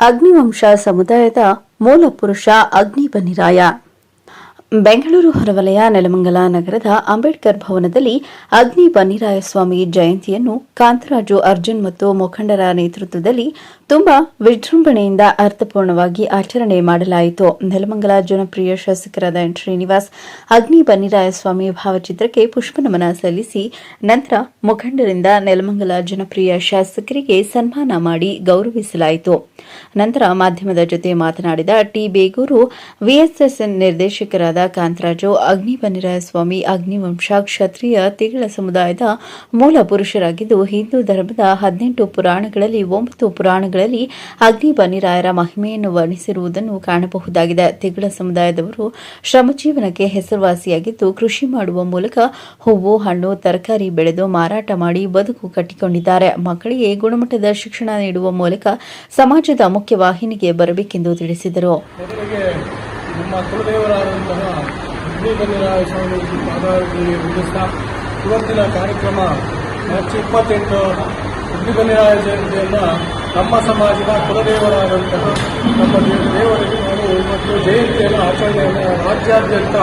ಅಗ್ನಿವಂಶ ಸಮುದಾಯದ ಮೂಲ ಪುರುಷ ಅಗ್ನಿ ಬನ್ನಿರಾಯ ಬೆಂಗಳೂರು ಹೊರವಲಯ, ನೆಲಮಂಗಲ ನಗರದ ಅಂಬೇಡ್ಕರ್ ಭವನದಲ್ಲಿ ಅಗ್ನಿ ಬನ್ನಿರಾಯಸ್ವಾಮಿ ಜಯಂತಿಯನ್ನು ಕಾಂತರಾಜು ಅರ್ಜುನ್ ಮತ್ತು ಮುಖಂಡರ ನೇತೃತ್ವದಲ್ಲಿ ತುಂಬಾ ವಿಜೃಂಭಣೆಯಿಂದ ಅರ್ಥಪೂರ್ಣವಾಗಿ ಆಚರಣೆ ಮಾಡಲಾಯಿತು. ನೆಲಮಂಗಲ ಜನಪ್ರಿಯ ಶಾಸಕರಾದ ಶ್ರೀನಿವಾಸ್, ಅಗ್ನಿ ಬನ್ನಿರಾಯಸ್ವಾಮಿ ಭಾವಚಿತ್ರಕ್ಕೆ ಪುಷ್ಪನಮನ ಸಲ್ಲಿಸಿ ನಂತರ ಮುಖಂಡರಿಂದ ನೆಲಮಂಗಲ ಜನಪ್ರಿಯ ಶಾಸಕರಿಗೆ ಸನ್ಮಾನ ಮಾಡಿ ಗೌರವಿಸಲಾಯಿತು. ನಂತರ ಮಾಧ್ಯಮದ ಜೊತೆ ಮಾತನಾಡಿದ ಟಿ. ಬೇಗೂರು ವಿಎಸ್ಎಸ್ಎನ್ ನಿರ್ದೇಶಕರಾದ ಕಾಂತರಾಜು, ಅಗ್ನಿ ಬನ್ನಿರಾಯ ಸ್ವಾಮಿ ಅಗ್ನಿವಂಶ, ಕ್ಷತ್ರಿಯ ತಿಗಳ ಸಮುದಾಯದ ಮೂಲ ಪುರುಷರಾಗಿದ್ದು, ಹಿಂದೂ ಧರ್ಮದ ಹದಿನೆಂಟು ಪುರಾಣಗಳಲ್ಲಿ ಒಂಬತ್ತು ಪುರಾಣಗಳಲ್ಲಿ ಅಗ್ನಿ ಬನ್ನಿರಾಯರ ಮಹಿಮೆಯನ್ನು ವರ್ಣಿಸಿರುವುದನ್ನು ಕಾಣಬಹುದಾಗಿದೆ. ತಿಗಳ ಸಮುದಾಯದವರು ಶ್ರಮಜೀವನಕ್ಕೆ ಹೆಸರುವಾಸಿಯಾಗಿದ್ದು, ಕೃಷಿ ಮಾಡುವ ಮೂಲಕ ಹೂವು, ಹಣ್ಣು, ತರಕಾರಿ ಬೆಳೆದು ಮಾರಾಟ ಮಾಡಿ ಬದುಕು ಕಟ್ಟಿಕೊಂಡಿದ್ದಾರೆ. ಮಕ್ಕಳಿಗೆ ಗುಣಮಟ್ಟದ ಶಿಕ್ಷಣ ನೀಡುವ ಮೂಲಕ ಸಮಾಜದ ಮುಖ್ಯವಾಹಿನಿಗೆ ಬರಬೇಕೆಂದು ತಿಳಿಸಿದರು. ನಮ್ಮ ಕುಲದೇವರಾದಂತಹ ಅಗ್ನಿಬಲಿರಾಯ ಸ್ವಾಮಿ ಪಾದಾರಿಗೆ ವಂದಿಸ್ತಾ ಇವತ್ತಿನ ಕಾರ್ಯಕ್ರಮ ಮಾರ್ಚ್ ಇಪ್ಪತ್ತೆಂಟು ಅಗ್ನಿಬಲಿರಾಯ ಜಯಂತಿಯನ್ನು ನಮ್ಮ ಸಮಾಜದ ಕುಲದೇವರಾದಂತಹ ನಮ್ಮ ದೇವರಿಗೆ ನಾವು ಇವತ್ತು ಜಯಂತಿಯನ್ನು ಆಚರಣೆಯನ್ನು ರಾಜ್ಯಾದ್ಯಂತ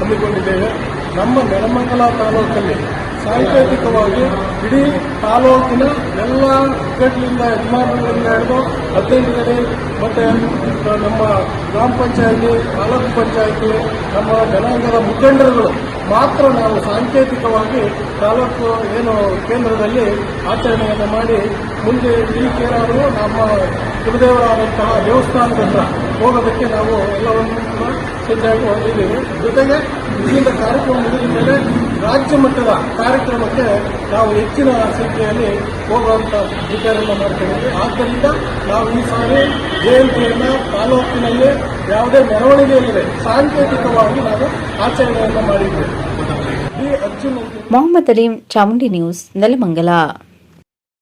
ಹಮ್ಮಿಕೊಂಡಿದ್ದೇವೆ. ನಮ್ಮ ನೆಲಮಂಗಲ ತಾಲೂಕಲ್ಲಿ ಸಾಂಕೇತಿಕವಾಗಿ ಇಡೀ ತಾಲೂಕಿನ ಎಲ್ಲ ಒಗ್ಗಟ್ಟಿನಿಂದ ಯಜಮಾನರಿಂದ ಹಿಡಿದು ಹದಿನೈದು ಕಡೆ ಮತ್ತೆ ನಮ್ಮ ಗ್ರಾಮ ಪಂಚಾಯತಿ, ತಾಲೂಕು ಪಂಚಾಯತಿ, ನಮ್ಮ ಜನಾಂಗದ ಮುಖಂಡರುಗಳು ಮಾತ್ರ ನಾವು ಸಾಂಕೇತಿಕವಾಗಿ ತಾಲೂಕು ಏನು ಕೇಂದ್ರದಲ್ಲಿ ಆಚರಣೆಯನ್ನು ಮಾಡಿ ಮುಂದೆ ಈ ಕೇರಳ ನಮ್ಮ ಕುಲದೇವರಾದಂತಹ ದೇವಸ್ಥಾನದ ಹತ್ರ ಹೋಗೋದಕ್ಕೆ ನಾವು ಎಲ್ಲವನ್ನು ಕೂಡ ಸಿದ್ಧವಾಗಿ ಹೊಂದಿದ್ದೀವಿ ಜೊತೆಗೆ ಇಲ್ಲಿಂದ ಕಾರ್ಯಕ್ರಮ ಮುಗಿದ ಮೇಲೆ ರಾಜ್ಯ ಮಟ್ಟದ ಕಾರ್ಯಕ್ರಮಕ್ಕೆ ನಾವು ಹೆಚ್ಚಿನ ಸಂಖ್ಯೆಯಲ್ಲಿ ಹೋಗುವಂತ ವಿಚಾರವನ್ನು ಮಾಡ್ತೇವೆ. ಆದ್ದರಿಂದ ನಾವು ಈ ಸಾರಿ ಜಯಂತಿಯನ್ನು ತಾಲೂಕಿನಲ್ಲಿ ಯಾವುದೇ ಮೆರವಣಿಗೆ ಇಲ್ಲದೆ ಸಾಂಕೇತಿಕವಾಗಿ ನಾವು ಆಚರಣೆಯನ್ನು ಮಾಡಿದ್ದೇವೆ. ಮೊಹಮ್ಮದ್ ಅಲೀಂ ಚಾಮುಂಡಿ ನ್ಯೂಸ್ ನೆಲಮಂಗಲ.